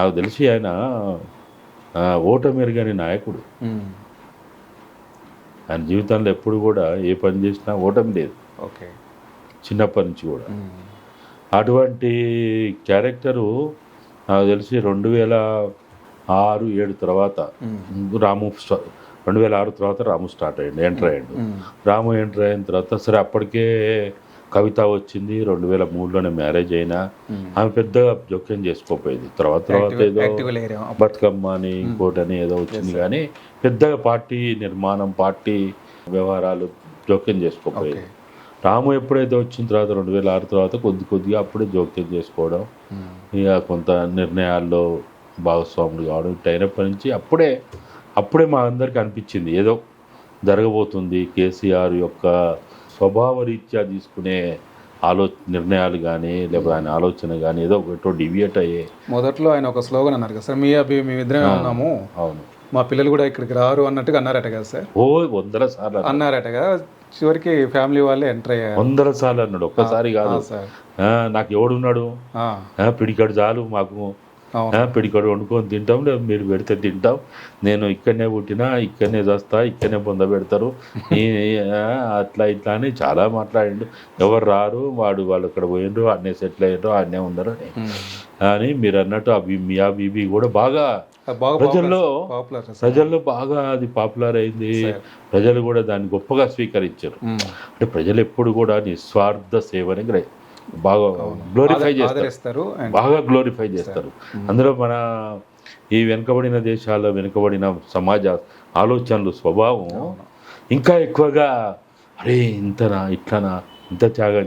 నాకు తెలిసి ఆయన ఓటమెరుగని నాయకుడు. ఆయన జీవితంలో ఎప్పుడు కూడా ఏ పని చేసినా ఓటమి లేదు. ఓకే. చిన్నప్పటి నుంచి కూడా. అటువంటి క్యారెక్టరు నాకు తెలిసి రెండు వేల ఆరు ఏడు తర్వాత రాము రెండు వేల ఆరు తర్వాత రాము స్టార్ట్ అయ్యిండు ఎంటర్ అయ్యిండు. రాము ఎంటర్ అయిన తర్వాత సరే అప్పటికే కవిత వచ్చింది రెండు వేల మూడులోనే మ్యారేజ్ అయినా. ఆమె పెద్దగా జోక్యం చేసుకోపోయేది. తర్వాత తర్వాత ఏదో బతుకమ్మ అని ఇంకోటని ఏదో వచ్చింది కానీ పెద్దగా పార్టీ నిర్మాణం పార్టీ వ్యవహారాలు జోక్యం చేసుకోపోయేది. రాము ఎప్పుడైతే వచ్చిన తర్వాత రెండు వేల ఆరు తర్వాత కొద్ది కొద్దిగా అప్పుడే జోక్యం చేసుకోవడం. ఇక కొంత నిర్ణయాల్లో భాగస్వాములు కావడం ఇట్లా అయినప్పటి నుంచి అప్పుడే అప్పుడే మా అందరికి అనిపించింది. ఏదో జరగబోతుంది కేసీఆర్ యొక్క స్వభావ రీత్యా తీసుకునే ఆలో నిర్ణయాలు కానీ లేకపోతే ఆయన ఆలోచన కానీ ఏదో ఒకటో డివియేట్ అయ్యే మొదట్లో ఆయన ఒక స్లోగన్ అన్నారు కదా సార్ మీ అభి మేమిద్దరమే ఉన్నాము. అవును. మా పిల్లలు కూడా ఇక్కడికి రారు అన్నట్టుగా అన్నారట కదా సార్. ఓ వందల సార్లు. అన్నారట కదా చివరికి ఫ్యామిలీ వాళ్ళే ఎంటర్ అయ్యారు. వందల సార్లు అన్నాడు ఒక్కసారి కాదు. నాకు ఎవడున్నాడు? పిడికాడు చాలు మాకు. పిడికాడు వండుకొని తింటాం లేదు మీరు పెడితే తింటాం. నేను ఇక్కడనే పుట్టినా ఇక్కడనే చేస్తా ఇక్కడనే పొంద పెడతారు. ఆ, అట్లా ఇట్లా అని చాలా మాట్లాడిండు. ఎవరు రారు వాడు వాళ్ళు అక్కడ పోయిండ్రు ఆడనే సెటిల్ అయ్యారు ఆడనే ఉన్నారు అని. అని మీరు అన్నట్టు ఆ బీ- మియా బీబీ కూడా బాగా ప్రజల్లో ప్రజల్లో బాగా అది పాపులర్ అయింది. ప్రజలు కూడా దాన్ని గొప్పగా స్వీకరించారు. అంటే ప్రజలు ఎప్పుడు కూడా నిస్వార్థ సేవని గ్రహి బాగా గ్లోరిఫై చేస్తారు. బాగా గ్లోరిఫై చేస్తారు. అందులో మన ఈ వెనుకబడిన దేశాల్లో వెనుకబడిన సమాజ ఆలోచనలు స్వభావం ఇంకా ఎక్కువగా అరే ఇంతనా ఇట్లనా ఇంత త్యాగం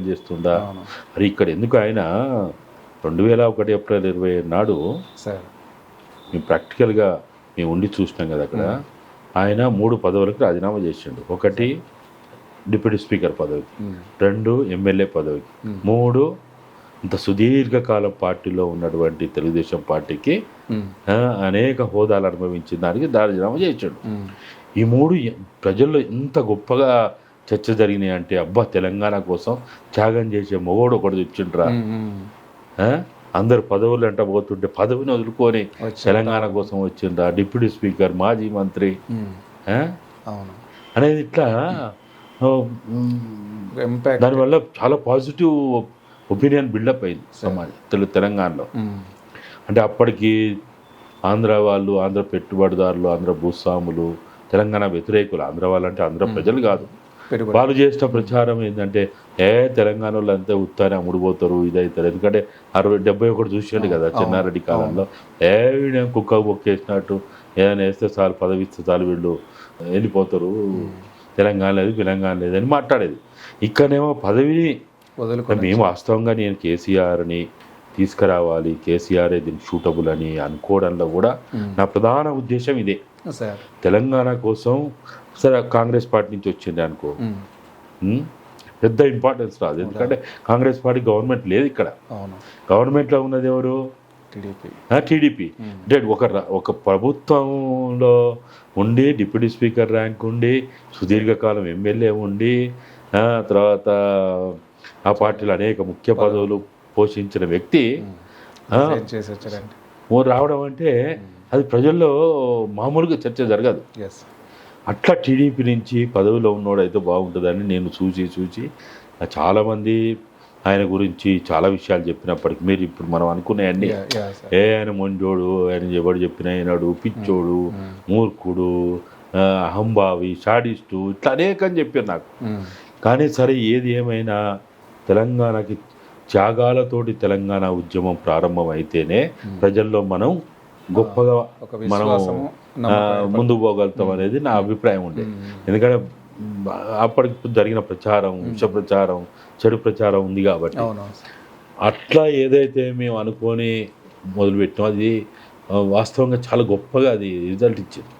అవును. అరే ఇక్కడ ఎందుకు ఆయన రెండు వేల ఒకటి ఏప్రిల్ ఇరవై నాడు మేము ప్రాక్టికల్గా మేము ఉండి చూసినాం కదా అక్కడ ఆయన మూడు పదవులకు రాజీనామా చేసిండు. ఒకటి డిప్యూటీ స్పీకర్ పదవికి. రెండు ఎమ్మెల్యే పదవికి మూడు ఇంత సుదీర్ఘకాలం పార్టీలో ఉన్నటువంటి తెలుగుదేశం పార్టీకి అనేక హోదాలు అనుభవించిన దానికి రాజీనామా చేయించాడు. ఈ మూడు ప్రజల్లో ఎంత గొప్పగా చర్చ జరిగినాయి అంటే అబ్బా తెలంగాణ కోసం త్యాగం చేసే మొగోడు ఒకటి తెచ్చిండ్రా? అందరు పదవులు అంట పోతుంటే పదవిని వదులుకొని తెలంగాణ కోసం వచ్చిండ్రా డిప్యూటీ స్పీకర్ మాజీ మంత్రి. అనేది ఇట్లా దానివల్ల చాలా పాజిటివ్ ఒపీనియన్ బిల్డప్ అయింది సమాజం తెలు తెలంగాణలో. ఉమ్. అంటే అప్పటికి ఆంధ్ర వాళ్ళు ఆంధ్ర పెట్టుబడిదారులు ఆంధ్ర భూస్వాములు తెలంగాణ వ్యతిరేకులు ఆంధ్ర వాళ్ళు అంటే ఆంధ్ర ప్రజలు కాదు. వాళ్ళు చేసిన ప్రచారం ఏంటంటే ఏ తెలంగాణ వాళ్ళు అంతే ఉత్తానే అమ్ముడుపోతారు ఇదవుతారు ఎందుకంటే అరవై డెబ్బై ఒకటి చూసాడు కదా చెన్నారెడ్డి కాలంలో. ఏ కుక్క బొక్కేసినట్టు ఏదైనా వేస్తే చాలు పదవి ఇస్తే చాలు వీళ్ళు వెళ్ళిపోతారు. తెలంగాణ లేదు తెలంగాణ లేదు అని మాట్లాడేది. ఇక్కడనేమో పదవిని వదులుకొని మేము వాస్తవంగా నేను కేసీఆర్ని తీసుకురావాలి కేసీఆర్ దీనికి షూటబుల్ అని అనుకోవడంలో కూడా నా ప్రధాన ఉద్దేశం ఇదే. సార్. తెలంగాణ కోసం సరే కాంగ్రెస్ పార్టీ నుంచి వచ్చింది అనుకో. పెద్ద ఇంపార్టెన్స్ రాదు. ఎందుకంటే కాంగ్రెస్ పార్టీ గవర్నమెంట్ లేదు ఇక్కడ. గవర్నమెంట్లో ఉన్నది ఎవరు? టీడీపీ. అంటే ఒక ఒక ప్రభుత్వంలో ఉండి డిప్యూటీ స్పీకర్ ర్యాంక్ ఉండి సుదీర్ఘకాలం ఎమ్మెల్యే ఉండి తర్వాత ఆ పార్టీలో అనేక ముఖ్య పదవులు. పోషించిన వ్యక్తి రావడం అంటే అది ప్రజల్లో మామూలుగా చర్చ జరగదు. అట్లా టీడీపీ నుంచి పదవిలో ఉన్నోడు అయితే బాగుంటుందని నేను చూసి చూసి చాలామంది ఆయన గురించి చాలా విషయాలు చెప్పినప్పటికీ మీరు ఇప్పుడు మనం సార్ ఏ ఆయన మొండోడు ఆయన ఎవడు చెప్పిన అయినాడు పిచ్చోడు మూర్ఖుడు ఆ, అహంభావి షాడిస్టు ఇట్లా అనేకని చెప్పారు నాకు. ఉమ్. కానీ సరే ఏది ఏమైనా తెలంగాణకి త్యాగాలతోటి తెలంగాణ ఉద్యమం ప్రారంభం అయితేనే ప్రజల్లో మనం గొప్పగా మనం ముందుకు పోగలుగుతాం అనేది నా అభిప్రాయం ఉండే. ఎందుకంటే అప్పటికి జరిగిన ప్రచారం విష ప్రచారం చెడు ప్రచారం ఉంది కాబట్టి అట్లా ఏదైతే మేము అనుకొని మొదలుపెట్టామో అది వాస్తవంగా చాలా గొప్పగా అది రిజల్ట్ ఇచ్చింది.